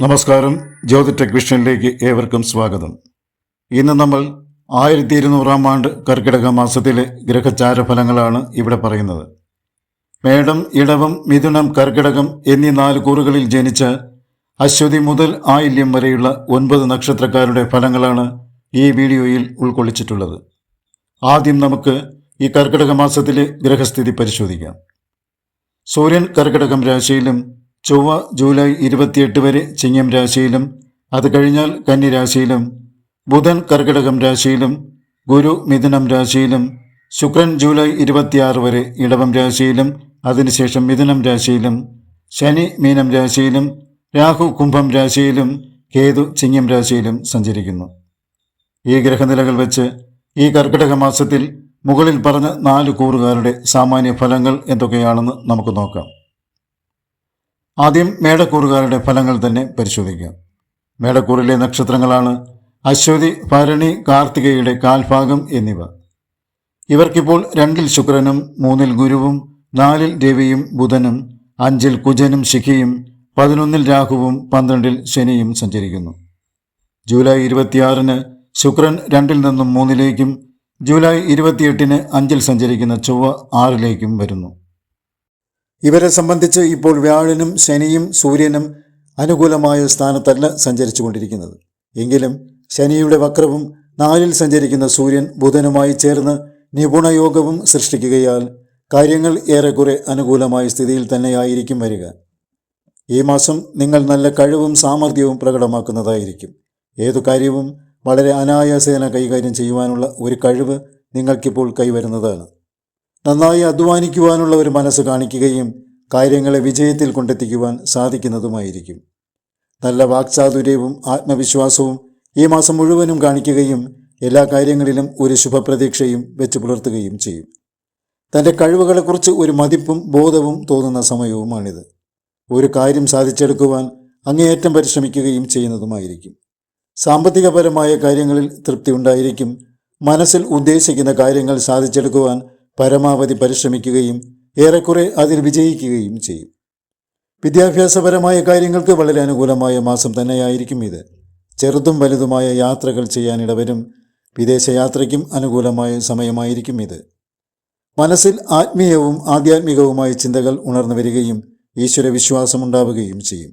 നമസ്കാരം. ജ്യോതി ടെക് ഏവർക്കും സ്വാഗതം. ഇന്ന് നമ്മൾ ആയിരത്തി ഇരുന്നൂറാം ആണ്ട് കർക്കിടക മാസത്തിലെ ഗ്രഹചാര ഫലങ്ങളാണ് ഇവിടെ പറയുന്നത്. മേടം ഇടവം മിഥുനം കർക്കിടകം എന്നീ നാല് കൂറുകളിൽ ജനിച്ച അശ്വതി മുതൽ ആയില്യം വരെയുള്ള ഒൻപത് നക്ഷത്രക്കാരുടെ ഫലങ്ങളാണ് ഈ വീഡിയോയിൽ ഉൾക്കൊള്ളിച്ചിട്ടുള്ളത്. ആദ്യം നമുക്ക് ഈ കർക്കിടക മാസത്തിലെ ഗ്രഹസ്ഥിതി പരിശോധിക്കാം. സൂര്യൻ കർക്കിടകം രാശിയിലും ചൊവ്വ ജൂലൈ ഇരുപത്തിയെട്ട് വരെ ചിങ്ങം രാശിയിലും അത് കഴിഞ്ഞാൽ കന്നിരാശിയിലും ബുധൻ കർക്കിടകം രാശിയിലും ഗുരു മിഥുനം രാശിയിലും ശുക്രൻ ജൂലൈ ഇരുപത്തിയാറ് വരെ ഇടവം രാശിയിലും അതിനുശേഷം മിഥുനം രാശിയിലും ശനി മീനം രാശിയിലും രാഹു കുംഭം രാശിയിലും കേതു ചിങ്ങം രാശിയിലും സഞ്ചരിക്കുന്നു. ഈ ഗ്രഹനിലകൾ വെച്ച് ഈ കർക്കിടക മാസത്തിൽ മുകളിൽ പറഞ്ഞ നാല് കൂറുകാരുടെ സാമാന്യ ഫലങ്ങൾ എന്തൊക്കെയാണെന്ന് നമുക്ക് നോക്കാം. ആദ്യം മേടക്കൂറുകാരുടെ ഫലങ്ങൾ തന്നെ പരിശോധിക്കാം. മേടക്കൂറിലെ നക്ഷത്രങ്ങളാണ് അശ്വതി ഭരണി കാർത്തികയുടെ കാൽഭാഗം എന്നിവ. ഇവർക്കിപ്പോൾ രണ്ടിൽ ശുക്രനും മൂന്നിൽ ഗുരുവും നാലിൽ രവിയും ബുധനും അഞ്ചിൽ കുജനും ശിഖിയും പതിനൊന്നിൽ രാഹുവും പന്ത്രണ്ടിൽ ശനിയും സഞ്ചരിക്കുന്നു. ജൂലൈ ഇരുപത്തിയാറിന് ശുക്രൻ രണ്ടിൽ നിന്നും മൂന്നിലേക്കും ജൂലൈ ഇരുപത്തിയെട്ടിന് അഞ്ചിൽ സഞ്ചരിക്കുന്ന ചൊവ്വ ആറിലേക്കും വരുന്നു. ഇവരെ സംബന്ധിച്ച് ഇപ്പോൾ വ്യാഴനും ശനിയും സൂര്യനും അനുകൂലമായ സ്ഥാനത്തല്ല സഞ്ചരിച്ചു കൊണ്ടിരിക്കുന്നത് എങ്കിലും ശനിയുടെ വക്രവും നാലിൽ സഞ്ചരിക്കുന്ന സൂര്യൻ ബുധനുമായി ചേർന്ന് നിപുണയോഗവും സൃഷ്ടിക്കുകയാൽ കാര്യങ്ങൾ ഏറെക്കുറെ അനുകൂലമായ സ്ഥിതിയിൽ തന്നെയായിരിക്കും വരിക. ഈ മാസം നിങ്ങൾ നല്ല കഴിവും സാമർഥ്യവും പ്രകടമാക്കുന്നതായിരിക്കും. ഏതു കാര്യവും വളരെ അനായാസേന കൈകാര്യം ചെയ്യുവാനുള്ള ഒരു കഴിവ് നിങ്ങൾക്കിപ്പോൾ കൈവരുന്നതാണ്. നന്നായി അധ്വാനിക്കുവാനുള്ള ഒരു മനസ്സ് കാണിക്കുകയും കാര്യങ്ങളെ വിജയത്തിൽ കൊണ്ടെത്തിക്കുവാൻ സാധിക്കുന്നതുമായിരിക്കും. നല്ല വാക്ചാതുര്യവും ആത്മവിശ്വാസവും ഈ മാസം മുഴുവനും കാണിക്കുകയും എല്ലാ കാര്യങ്ങളിലും ഒരു ശുഭപ്രതീക്ഷയും വെച്ച് പുലർത്തുകയും ചെയ്യും. തന്റെ കഴിവുകളെക്കുറിച്ച് ഒരു മതിപ്പും ബോധവും തോന്നുന്ന സമയവുമാണിത്. ഒരു കാര്യം സാധിച്ചെടുക്കുവാൻ അങ്ങേയറ്റം പരിശ്രമിക്കുകയും ചെയ്യുന്നതുമായിരിക്കും. സാമ്പത്തികപരമായ കാര്യങ്ങളിൽ തൃപ്തി ഉണ്ടായിരിക്കും. മനസ്സിൽ ഉദ്ദേശിക്കുന്ന കാര്യങ്ങൾ സാധിച്ചെടുക്കുവാൻ പരമാവധി പരിശ്രമിക്കുകയും ഏറെക്കുറെ അതിൽ വിജയിക്കുകയും ചെയ്യും. വിദ്യാഭ്യാസപരമായ കാര്യങ്ങൾക്ക് വളരെ അനുകൂലമായ മാസം തന്നെയായിരിക്കും ഇത്. ചെറുതും വലുതുമായ യാത്രകൾ ചെയ്യാനിടവരും വിദേശയാത്രയ്ക്കും അനുകൂലമായ സമയമായിരിക്കും ഇത്. മനസ്സിൽ ആത്മീയവും ആധ്യാത്മികവുമായ ചിന്തകൾ ഉണർന്നു വരികയും ഈശ്വര വിശ്വാസമുണ്ടാവുകയും ചെയ്യും.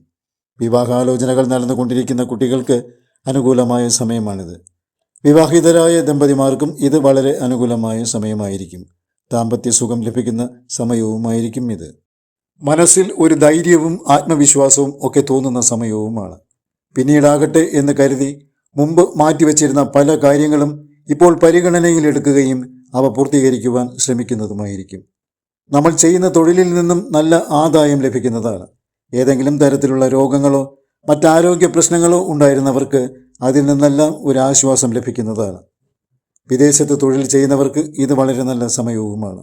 വിവാഹാലോചനകൾ നടന്നുകൊണ്ടിരിക്കുന്ന കുട്ടികൾക്ക് അനുകൂലമായ സമയമാണിത്. വിവാഹിതരായ ദമ്പതിമാർക്കും ഇത് വളരെ അനുകൂലമായ സമയമായിരിക്കും. ദാമ്പത്യ സുഖം ലഭിക്കുന്ന സമയവുമായിരിക്കും ഇത്. മനസ്സിൽ ഒരു ധൈര്യവും ആത്മവിശ്വാസവും ഒക്കെ തോന്നുന്ന സമയവുമാണ്. പിന്നീടാകട്ടെ എന്ന് കരുതി മുമ്പ് മാറ്റിവെച്ചിരുന്ന പല കാര്യങ്ങളും ഇപ്പോൾ പരിഗണനയിലെടുക്കുകയും അവ പൂർത്തീകരിക്കുവാൻ ശ്രമിക്കുന്നതുമായിരിക്കും. നമ്മൾ ചെയ്യുന്ന തൊഴിലിൽ നിന്നും നല്ല ആദായം ലഭിക്കുന്നതാണ്. ഏതെങ്കിലും തരത്തിലുള്ള രോഗങ്ങളോ മറ്റാരോഗ്യ പ്രശ്നങ്ങളോ ഉണ്ടായിരുന്നവർക്ക് അതിൽ നിന്നെല്ലാം ഒരു ആശ്വാസം ലഭിക്കുന്നതാണ്. വിദേശത്ത് തൊഴിൽ ചെയ്യുന്നവർക്ക് ഇത് വളരെ നല്ല സമയവുമാണ്.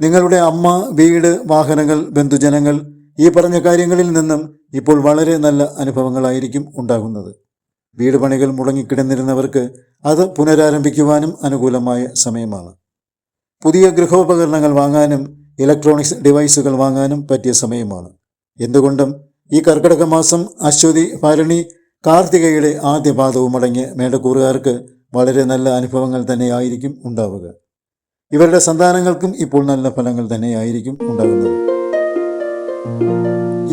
നിങ്ങളുടെ അമ്മ വീട് വാഹനങ്ങൾ ബന്ധുജനങ്ങൾ ഈ പറഞ്ഞ കാര്യങ്ങളിൽ നിന്നും ഇപ്പോൾ വളരെ നല്ല അനുഭവങ്ങളായിരിക്കും ഉണ്ടാകുന്നത്. വീട് പണികൾ മുടങ്ങിക്കിടന്നിരുന്നവർക്ക് അത് പുനരാരംഭിക്കുവാനും അനുകൂലമായ സമയമാണ്. പുതിയ ഗൃഹോപകരണങ്ങൾ വാങ്ങാനും ഇലക്ട്രോണിക്സ് ഡിവൈസുകൾ വാങ്ങാനും പറ്റിയ സമയമാണ്. എന്തുകൊണ്ടും ഈ കർക്കിടക മാസം അശ്വതി ഭരണി കാർത്തികയുടെ ആദ്യ പാദവും അടങ്ങിയ മേടക്കൂറുകാർക്ക് വളരെ നല്ല അനുഭവങ്ങൾ തന്നെയായിരിക്കും ഉണ്ടാവുക. ഇവരുടെ സന്താനങ്ങൾക്കും ഇപ്പോൾ നല്ല ഫലങ്ങൾ തന്നെയായിരിക്കും ഉണ്ടാകുന്നത്.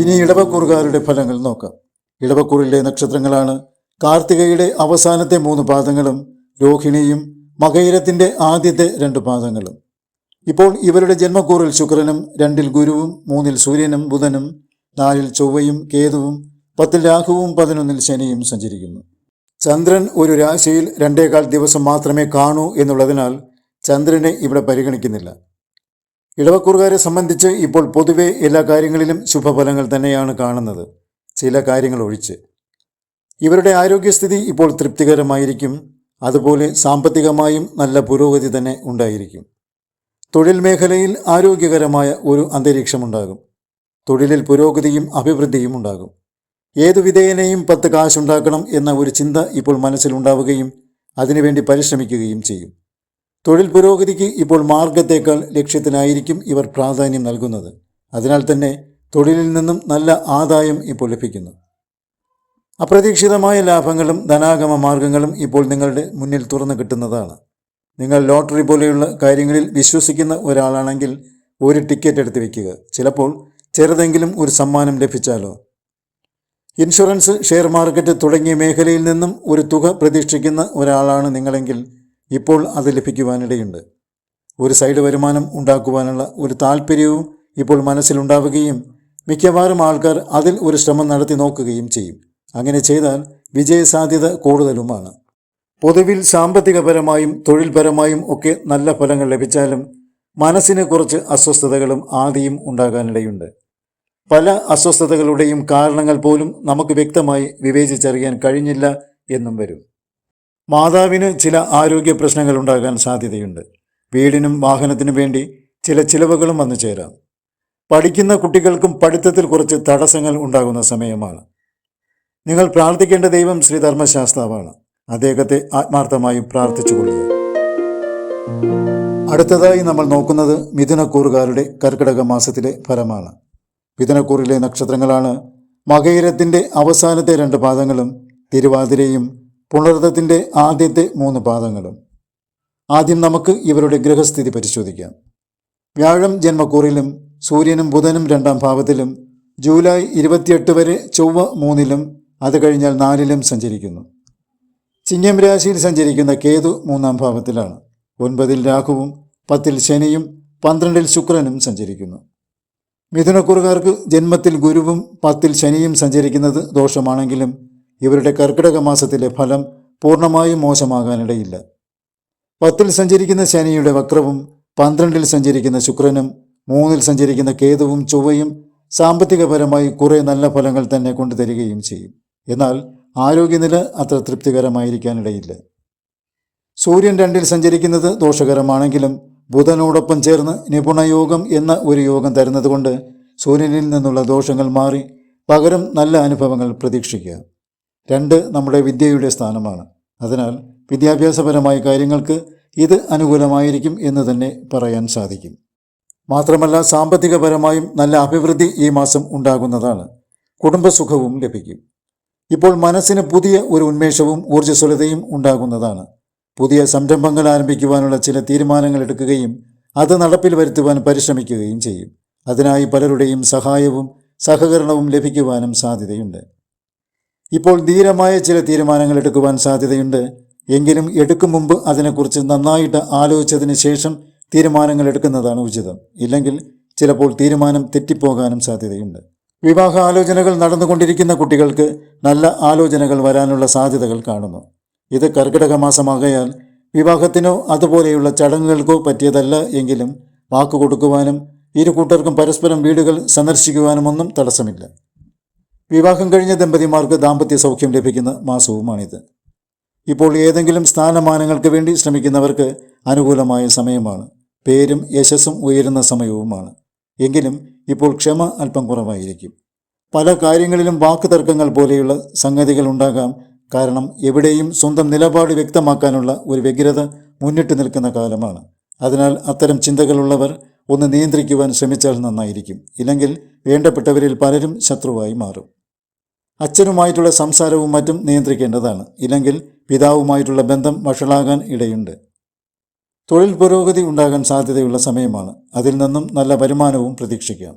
ഇനി ഇടവക്കൂറുകാരുടെ ഫലങ്ങൾ നോക്കാം. ഇടവക്കൂറിലെ നക്ഷത്രങ്ങളാണ് കാർത്തികയുടെ അവസാനത്തെ മൂന്ന് പാദങ്ങളും രോഹിണിയും മകയിരത്തിന്റെ ആദ്യത്തെ രണ്ട് പാദങ്ങളും. ഇപ്പോൾ ഇവരുടെ ജന്മക്കൂറിൽ ശുക്രനും രണ്ടിൽ ഗുരുവും മൂന്നിൽ സൂര്യനും ബുധനും നാലിൽ ചൊവ്വയും കേതുവും പത്തിൽ രാഹുവും പതിനൊന്നിൽ ശനിയും സഞ്ചരിക്കുന്നു. ചന്ദ്രൻ ഒരു രാശിയിൽ രണ്ടേകാൽ ദിവസം മാത്രമേ കാണൂ എന്നുള്ളതിനാൽ ചന്ദ്രനെ ഇവിടെ പരിഗണിക്കുന്നില്ല. ഇടവക്കൂറുകാരെ സംബന്ധിച്ച് ഇപ്പോൾ പൊതുവെ എല്ലാ കാര്യങ്ങളിലും ശുഭഫലങ്ങൾ തന്നെയാണ് കാണുന്നത്. ചില കാര്യങ്ങൾ ഒഴിച്ച്. ഇവരുടെ ആരോഗ്യസ്ഥിതി ഇപ്പോൾ തൃപ്തികരമായിരിക്കും. അതുപോലെ സാമ്പത്തികമായും നല്ല പുരോഗതി തന്നെ ഉണ്ടായിരിക്കും. തൊഴിൽ മേഖലയിൽ ആരോഗ്യകരമായ ഒരു അന്തരീക്ഷമുണ്ടാകും. തൊഴിലിൽ പുരോഗതിയും അഭിവൃദ്ധിയും ഉണ്ടാകും. ഏതു വിധേയനെയും പത്ത് കാശുണ്ടാക്കണം എന്ന ഒരു ചിന്ത ഇപ്പോൾ മനസ്സിലുണ്ടാവുകയും അതിനുവേണ്ടി പരിശ്രമിക്കുകയും ചെയ്യും. തൊഴിൽ പുരോഗതിക്ക് ഇപ്പോൾ മാർഗത്തേക്കാൾ ലക്ഷ്യത്തിനായിരിക്കും ഇവർ പ്രാധാന്യം നൽകുന്നത്. അതിനാൽ തന്നെ തൊഴിലിൽ നിന്നും നല്ല ആദായം ഇപ്പോൾ ലഭിക്കുന്നു. അപ്രതീക്ഷിതമായ ലാഭങ്ങളും ധനാഗമ മാർഗങ്ങളും ഇപ്പോൾ നിങ്ങളുടെ മുന്നിൽ തുറന്നു കിട്ടുന്നതാണ്. നിങ്ങൾ ലോട്ടറി പോലെയുള്ള കാര്യങ്ങളിൽ വിശ്വസിക്കുന്ന ഒരാളാണെങ്കിൽ ഒരു ടിക്കറ്റ് എടുത്ത് വയ്ക്കുക ചിലപ്പോൾ ചെറുതെങ്കിലും ഒരു സമ്മാനം ലഭിച്ചാലോ? ഇൻഷുറൻസ് ഷെയർ മാർക്കറ്റ് തുടങ്ങിയ മേഖലയിൽ നിന്നും ഒരു തുക പ്രതീക്ഷിക്കുന്ന ഒരാളാണ് നിങ്ങളെങ്കിൽ ഇപ്പോൾ അത് ലഭിക്കുവാനിടയുണ്ട്. ഒരു സൈഡ് വരുമാനം ഉണ്ടാക്കുവാനുള്ള ഒരു താല്പര്യവും ഇപ്പോൾ മനസ്സിലുണ്ടാവുകയും മിക്കവാറും ആൾക്കാർ അതിൽ ഒരു ശ്രമം നടത്തി നോക്കുകയും ചെയ്യും. അങ്ങനെ ചെയ്താൽ വിജയസാധ്യത കൂടുതലുമാണ്. പൊതുവിൽ സാമ്പത്തികപരമായും തൊഴിൽപരമായും ഒക്കെ നല്ല ഫലങ്ങൾ ലഭിച്ചാലും മനസ്സിന് കുറച്ച് അസ്വസ്ഥതകളും ആദിയും ഉണ്ടാകാനിടയുണ്ട്. പല അസ്വസ്ഥതകളുടെയും കാരണങ്ങൾ പോലും നമുക്ക് വ്യക്തമായി വിവേചിച്ചറിയാൻ കഴിഞ്ഞില്ല എന്നും വരും. മാതാവിന് ചില ആരോഗ്യ പ്രശ്നങ്ങൾ ഉണ്ടാകാൻ സാധ്യതയുണ്ട്. വീടിനും വാഹനത്തിനും വേണ്ടി ചില ചിലവുകളും വന്നു ചേരാം. പഠിക്കുന്ന കുട്ടികൾക്കും പഠിത്തത്തിൽ കുറച്ച് തടസ്സങ്ങൾ ഉണ്ടാകുന്ന സമയമാണ്. നിങ്ങൾ പ്രാർത്ഥിക്കേണ്ട ദൈവം ശ്രീ ധർമ്മശാസ്താവാണ്. അദ്ദേഹത്തെ ആത്മാർത്ഥമായി പ്രാർത്ഥിച്ചുകൊള്ളുക അടുത്തതായി നമ്മൾ നോക്കുന്നത് മിഥുനക്കൂറുകാരുടെ കർക്കിടക മാസത്തിലെ ഫലമാണ്. മിഥുനക്കൂറിലെ നക്ഷത്രങ്ങളാണ് മകയിരത്തിന്റെ അവസാനത്തെ രണ്ട് പാദങ്ങളും തിരുവാതിരയും പുണർത്തത്തിന്റെ ആദ്യത്തെ മൂന്ന് പാദങ്ങളും. ആദ്യം നമുക്ക് ഇവരുടെ ഗ്രഹസ്ഥിതി പരിശോധിക്കാം. വ്യാഴം ജന്മക്കൂറിലും സൂര്യനും ബുധനും രണ്ടാം ഭാവത്തിലും ജൂലൈ ഇരുപത്തിയെട്ട് വരെ ചൊവ്വ മൂന്നിലും അത് കഴിഞ്ഞാൽ നാലിലും സഞ്ചരിക്കുന്നു. ചിങ്ങം രാശിയിൽ സഞ്ചരിക്കുന്ന കേതു മൂന്നാം ഭാവത്തിലാണ്. ഒൻപതിൽ രാഹുവും പത്തിൽ ശനിയും പന്ത്രണ്ടിൽ ശുക്രനും സഞ്ചരിക്കുന്നു. മിഥുനക്കുറുകാർക്ക് ജന്മത്തിൽ ഗുരുവും പത്തിൽ ശനിയും സഞ്ചരിക്കുന്നത് ദോഷമാണെങ്കിലും ഇവരുടെ കർക്കിടക മാസത്തിലെ ഫലം പൂർണമായും മോശമാകാനിടയില്ല. പത്തിൽ സഞ്ചരിക്കുന്ന ശനിയുടെ വക്രവും പന്ത്രണ്ടിൽ സഞ്ചരിക്കുന്ന ശുക്രനും മൂന്നിൽ സഞ്ചരിക്കുന്ന കേതുവും ചൊവ്വയും സാമ്പത്തികപരമായി കുറേ നല്ല ഫലങ്ങൾ തന്നെ കൊണ്ടുതരികയും ചെയ്യും. എന്നാൽ ആരോഗ്യനില അത്ര തൃപ്തികരമായിരിക്കാനിടയില്ല. സൂര്യൻ രണ്ടിൽ സഞ്ചരിക്കുന്നത് ദോഷകരമാണെങ്കിലും ബുധനോടൊപ്പം ചേർന്ന് നിപുണയോഗം എന്ന ഒരു യോഗം തരുന്നതുകൊണ്ട് സൂര്യനിൽ നിന്നുള്ള ദോഷങ്ങൾ മാറി പകരം നല്ല അനുഭവങ്ങൾ പ്രതീക്ഷിക്കുക. രണ്ട് നമ്മുടെ വിദ്യയുടെ സ്ഥാനമാണ്. അതിനാൽ വിദ്യാഭ്യാസപരമായ കാര്യങ്ങൾക്ക് ഇത് അനുകൂലമായിരിക്കും എന്ന് തന്നെ പറയാൻ സാധിക്കും. മാത്രമല്ല സാമ്പത്തികപരമായും നല്ല അഭിവൃദ്ധി ഈ മാസം ഉണ്ടാകുന്നതാണ്. കുടുംബസുഖവും ലഭിക്കും. ഇപ്പോൾ മനസ്സിന് പുതിയ ഒരു ഉന്മേഷവും ഊർജസ്വലതയും ഉണ്ടാകുന്നതാണ്. പുതിയ സംരംഭങ്ങൾ ആരംഭിക്കുവാനുള്ള ചില തീരുമാനങ്ങൾ എടുക്കുകയും അത് നടപ്പിൽ വരുത്തുവാൻ പരിശ്രമിക്കുകയും ചെയ്യും. അതിനായി പലരുടെയും സഹായവും സഹകരണവും ലഭിക്കുവാനും സാധ്യതയുണ്ട്. ഇപ്പോൾ ധീരമായ ചില തീരുമാനങ്ങൾ എടുക്കുവാൻ സാധ്യതയുണ്ട്. എങ്കിലും എടുക്കും മുമ്പ് അതിനെക്കുറിച്ച് നന്നായിട്ട് ആലോചിച്ചതിന് ശേഷം തീരുമാനങ്ങൾ എടുക്കുന്നതാണ് ഉചിതം. ഇല്ലെങ്കിൽ ചിലപ്പോൾ തീരുമാനം തെറ്റിപ്പോകാനും സാധ്യതയുണ്ട്. വിവാഹ ആലോചനകൾ നടന്നുകൊണ്ടിരിക്കുന്ന കുട്ടികൾക്ക് നല്ല ആലോചനകൾ വരാനുള്ള സാധ്യതകൾ കാണുന്നു. ഇത് കർക്കിടക മാസമാകയാൽ വിവാഹത്തിനോ അതുപോലെയുള്ള ചടങ്ങുകൾക്കോ പറ്റിയതല്ല എങ്കിലും വാക്കു കൊടുക്കുവാനും ഇരു കൂട്ടർക്കും പരസ്പരം വീടുകൾ സന്ദർശിക്കുവാനുമൊന്നും തടസ്സമില്ല. വിവാഹം കഴിഞ്ഞ ദമ്പതിമാർക്ക് ദാമ്പത്യ സൗഖ്യം ലഭിക്കുന്ന മാസവുമാണിത്. ഇപ്പോൾ ഏതെങ്കിലും സ്ഥാനമാനങ്ങൾക്ക് വേണ്ടി ശ്രമിക്കുന്നവർക്ക് അനുകൂലമായ സമയമാണ്. പേരും യശസ്സും ഉയരുന്ന സമയവുമാണ്. എങ്കിലും ഇപ്പോൾ ക്ഷമ അല്പം കുറവായിരിക്കും. പല കാര്യങ്ങളിലും വാക്കുതർക്കങ്ങൾ പോലെയുള്ള സംഗതികൾ ഉണ്ടാകാം കാരണം എവിടെയും സ്വന്തം നിലപാട് വ്യക്തമാക്കാനുള്ള ഒരു വ്യഗ്രത മുന്നിട്ട് നിൽക്കുന്ന കാലമാണ്. അതിനാൽ അത്തരം ചിന്തകളുള്ളവർ ഒന്ന് നിയന്ത്രിക്കുവാൻ ശ്രമിച്ചാൽ നന്നായിരിക്കും. ഇല്ലെങ്കിൽ വേണ്ടപ്പെട്ടവരിൽ പലരും ശത്രുവായി മാറും. അച്ഛനുമായിട്ടുള്ള സംസാരവും മറ്റും നിയന്ത്രിക്കേണ്ടതാണ്. ഇല്ലെങ്കിൽ പിതാവുമായിട്ടുള്ള ബന്ധം വഷളാകാൻ ഇടയുണ്ട്. തൊഴിൽ പുരോഗതി ഉണ്ടാകാൻ സാധ്യതയുള്ള സമയമാണ്. അതിൽ നിന്നും നല്ല വരുമാനവും പ്രതീക്ഷിക്കാം.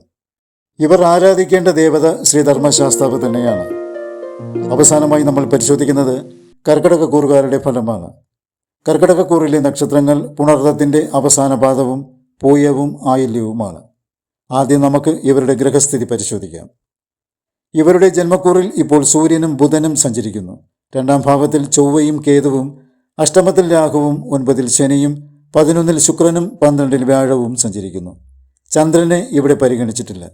ഇവർ ആരാധിക്കേണ്ട ദേവത ശ്രീ ധർമ്മശാസ്താവ് തന്നെയാണ്. അവസാനമായി നമ്മൾ പരിശോധിക്കുന്നത് കർക്കിടകക്കൂറുകാരുടെ ഫലമാണ്. കർക്കിടകക്കൂറിലെ നക്ഷത്രങ്ങൾ പുണർത്തത്തിന്റെ അവസാന പാദവും പൂയവും ആയില്യവുമാണ്. ആദ്യം നമുക്ക് ഇവരുടെ ഗ്രഹസ്ഥിതി പരിശോധിക്കാം. ഇവരുടെ ജന്മക്കൂറിൽ ഇപ്പോൾ സൂര്യനും ബുധനും സഞ്ചരിക്കുന്നു. രണ്ടാം ഭാവത്തിൽ ചൊവ്വയും കേതുവും അഷ്ടമത്തിൽ രാഹുവും ഒൻപതിൽ ശനിയും പതിനൊന്നിൽ ശുക്രനും പന്ത്രണ്ടിൽ വ്യാഴവും സഞ്ചരിക്കുന്നു. ചന്ദ്രനെ ഇവിടെ പരിഗണിച്ചിട്ടില്ല.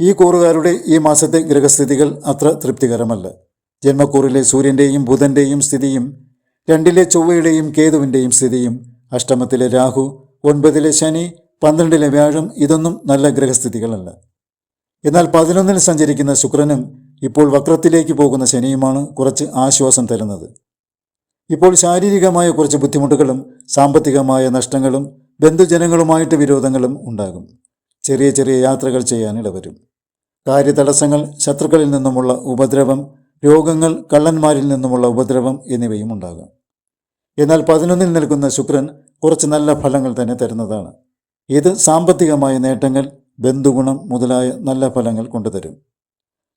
ഈ കൂറുകാരുടെ ഈ മാസത്തെ ഗ്രഹസ്ഥിതികൾ അത്ര തൃപ്തികരമല്ല. ജന്മക്കൂറിലെ സൂര്യന്റെയും ബുധന്റെയും സ്ഥിതിയും രണ്ടിലെ ചൊവ്വയുടെയും കേതുവിന്റെയും സ്ഥിതിയും അഷ്ടമത്തിലെ രാഹു ഒൻപതിലെ ശനി പന്ത്രണ്ടിലെ വ്യാഴം ഇതൊന്നും നല്ല ഗ്രഹസ്ഥിതികളല്ല. എന്നാൽ പതിനൊന്നിൽ സഞ്ചരിക്കുന്ന ശുക്രനും ഇപ്പോൾ വക്രത്തിലേക്ക് പോകുന്ന ശനിയുമാണ് കുറച്ച് ആശ്വാസം തരുന്നത്. ഇപ്പോൾ ശാരീരികമായ കുറച്ച് ബുദ്ധിമുട്ടുകളും സാമ്പത്തികമായ നഷ്ടങ്ങളും ബന്ധുജനങ്ങളുമായിട്ട് വിരോധങ്ങളും ഉണ്ടാകും. ചെറിയ ചെറിയ യാത്രകൾ ചെയ്യാൻ ഇടവരും കാര്യതടസ്സങ്ങൾ ശത്രുക്കളിൽ നിന്നുമുള്ള ഉപദ്രവം രോഗങ്ങൾ കള്ളന്മാരിൽ നിന്നുമുള്ള ഉപദ്രവം എന്നിവയും ഉണ്ടാകാം. എന്നാൽ പതിനൊന്നിൽ നിൽക്കുന്ന ശുക്രൻ കുറച്ച് നല്ല ഫലങ്ങൾ തന്നെ തരുന്നതാണ്. ഇത് സാമ്പത്തികമായ നേട്ടങ്ങൾ ബന്ധുഗുണം മുതലായ നല്ല ഫലങ്ങൾ കൊണ്ടുതരും.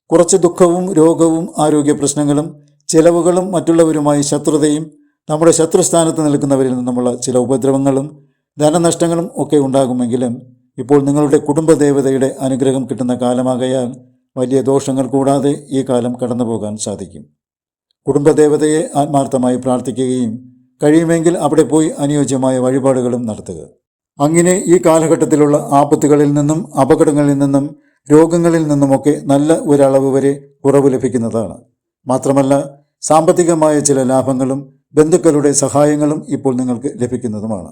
കുറച്ച് ദുഃഖവും രോഗവും ആരോഗ്യ പ്രശ്നങ്ങളും ചിലവുകളും മറ്റുള്ളവരുമായി ശത്രുതയും നമ്മുടെ ശത്രുസ്ഥാനത്ത് നിൽക്കുന്നവരിൽ നിന്നുമുള്ള ചില ഉപദ്രവങ്ങളും ധനനഷ്ടങ്ങളും ഒക്കെ ഉണ്ടാകുമെങ്കിലും ഇപ്പോൾ നിങ്ങളുടെ കുടുംബദേവതയുടെ അനുഗ്രഹം കിട്ടുന്ന കാലമാകയാൽ വലിയ ദോഷങ്ങൾ കൂടാതെ ഈ കാലം കടന്നു പോകാൻ സാധിക്കും. കുടുംബദേവതയെ ആത്മാർത്ഥമായി പ്രാർത്ഥിക്കുകയും കഴിയുമെങ്കിൽ അവിടെ പോയി അനുയോജ്യമായ വഴിപാടുകളും നടത്തുക. അങ്ങനെ ഈ കാലഘട്ടത്തിലുള്ള ആപത്തുകളിൽ നിന്നും അപകടങ്ങളിൽ നിന്നും രോഗങ്ങളിൽ നിന്നുമൊക്കെ നല്ല ഒരളവ് വരെ കുറവ് ലഭിക്കുന്നതാണ്. മാത്രമല്ല സാമ്പത്തികമായ ചില ലാഭങ്ങളും ബന്ധുക്കളുടെ സഹായങ്ങളും ഇപ്പോൾ നിങ്ങൾക്ക് ലഭിക്കുന്നതുമാണ്.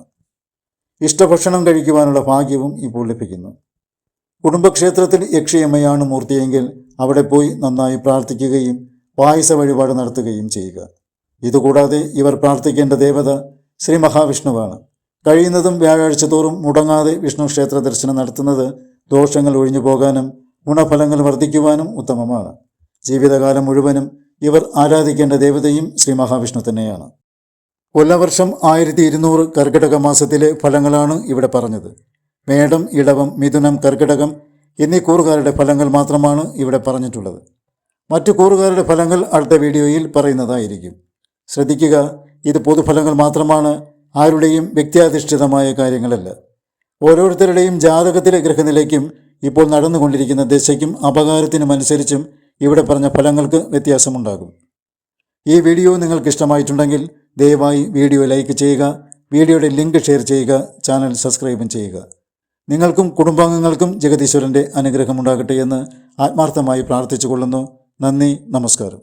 ഇഷ്ടഭക്ഷണം കഴിക്കുവാനുള്ള ഭാഗ്യവും ഇപ്പോൾ ലഭിക്കുന്നു. കുടുംബക്ഷേത്രത്തിൽ യക്ഷിയമ്മയാണ് മൂർത്തിയെങ്കിൽ അവിടെ പോയി നന്നായി പ്രാർത്ഥിക്കുകയും പായസ വഴിപാട് നടത്തുകയും ചെയ്യുക. ഇതുകൂടാതെ ഇവർ പ്രാർത്ഥിക്കേണ്ട ദേവത ശ്രീ മഹാവിഷ്ണുവാണ്. കഴിയുന്നതും വ്യാഴാഴ്ച തോറും മുടങ്ങാതെ വിഷ്ണു ക്ഷേത്ര ദർശനം നടത്തുന്നത് ദോഷങ്ങൾ ഒഴിഞ്ഞു പോകാനും ഗുണഫലങ്ങൾ വർദ്ധിക്കുവാനും ഉത്തമമാണ്. ജീവിതകാലം മുഴുവനും ഇവർ ആരാധിക്കേണ്ട ദേവതയും ശ്രീ മഹാവിഷ്ണു തന്നെയാണ്. കൊല്ലവർഷം ആയിരത്തി ഇരുന്നൂറ് കർക്കിടക മാസത്തിലെ ഫലങ്ങളാണ് ഇവിടെ പറഞ്ഞത്. മേടം ഇടവം മിഥുനം കർക്കിടകം എന്നീ കൂറുകാരുടെ ഫലങ്ങൾ മാത്രമാണ് ഇവിടെ പറഞ്ഞിട്ടുള്ളത്. മറ്റു കൂറുകാരുടെ ഫലങ്ങൾ അടുത്ത വീഡിയോയിൽ പറയുന്നതായിരിക്കും. ശ്രദ്ധിക്കുക ഇത് പൊതുഫലങ്ങൾ മാത്രമാണ് ആരുടെയും വ്യക്തിയാധിഷ്ഠിതമായ കാര്യങ്ങളല്ല. ഓരോരുത്തരുടെയും ജാതകത്തിലെ ഗ്രഹനിലയ്ക്കും ഇപ്പോൾ നടന്നുകൊണ്ടിരിക്കുന്ന ദശയ്ക്കും അപകാരത്തിനും അനുസരിച്ചും ഇവിടെ പറഞ്ഞ ഫലങ്ങൾക്ക് വ്യത്യാസമുണ്ടാകും. ഈ വീഡിയോ നിങ്ങൾക്ക് ഇഷ്ടമായിട്ടുണ്ടെങ്കിൽ ദയവായി വീഡിയോ ലൈക്ക് ചെയ്യുക വീഡിയോയുടെ ലിങ്ക് ഷെയർ ചെയ്യുക ചാനൽ സബ്സ്ക്രൈബും ചെയ്യുക. നിങ്ങൾക്കും കുടുംബാംഗങ്ങൾക്കും ജഗതീശ്വരന്റെ അനുഗ്രഹമുണ്ടാകട്ടെ എന്ന് ആത്മാർത്ഥമായി പ്രാർത്ഥിച്ചു കൊള്ളുന്നു നന്ദി നമസ്കാരം.